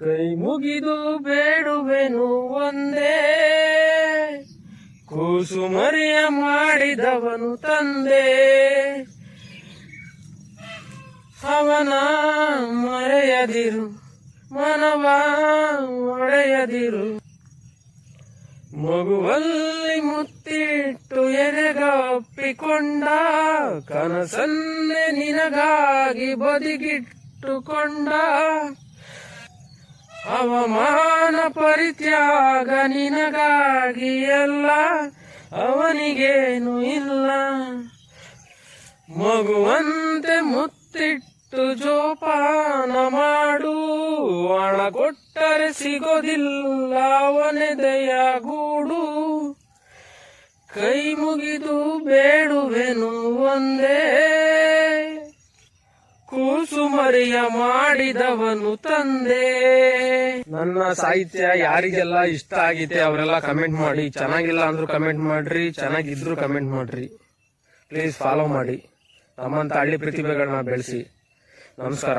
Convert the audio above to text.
ಕೈ ಮುಗಿದು ಬೇಡುವೆನು ಒಂದೇ. ಕೂಸು ಮರಿಯ ಮಾಡಿದವನು ತಂದೆ. ಅವನ ಮರೆಯದಿರು, ಮನವ ಒಡೆಯದಿರು. ಮಗುವಲ್ಲಿ ಮುತ್ತಿಟ್ಟು ಎರೆಗಪ್ಪಿಕೊಂಡ, ಕನಸನ್ನೇ ನಿನಗಾಗಿ ಬದಿಗಿಟ್ಟುಕೊಂಡ. ಅವಮಾನ ಪರಿತ್ಯಾಗ ನಿನಗಾಗಿ ಎಲ್ಲ ಅವನಿಗೇನು ಇಲ್ಲ. ಮಗುವಂತೆ ಮುತ್ತಿಟ್ಟು ಜೋಪಾನ ಮಾಡು ಹಣ ಕೊಟ್ಟರೆ ಸಿಗೋದಿಲ್ಲ ಅವನೆದೆಯ ಗೂಡು ಕೈ ಮುಗಿದು ಬೇಡುವೆನು ಒಂದೇ ಕೂಸು ಮರಿಯ ಮಾಡಿದವನು ತಂದೆ. ನನ್ನ ಸಾಹಿತ್ಯ ಯಾರಿಗೆಲ್ಲ ಇಷ್ಟ ಆಗಿದೆ ಅವರೆಲ್ಲ ಕಮೆಂಟ್ ಮಾಡಿ. ಚೆನ್ನಾಗಿಲ್ಲ ಅಂದ್ರು ಕಮೆಂಟ್ ಮಾಡ್ರಿ, ಚೆನ್ನಾಗಿದ್ರು ಕಮೆಂಟ್ ಮಾಡ್ರಿ. ಪ್ಲೀಸ್ ಫಾಲೋ ಮಾಡಿ. ನಮ್ಮಂತ ಹಳ್ಳಿ ಪ್ರತಿಭೆಗಳನ್ನ ಬೆಳೆಸಿ. ನಮಸ್ಕಾರ.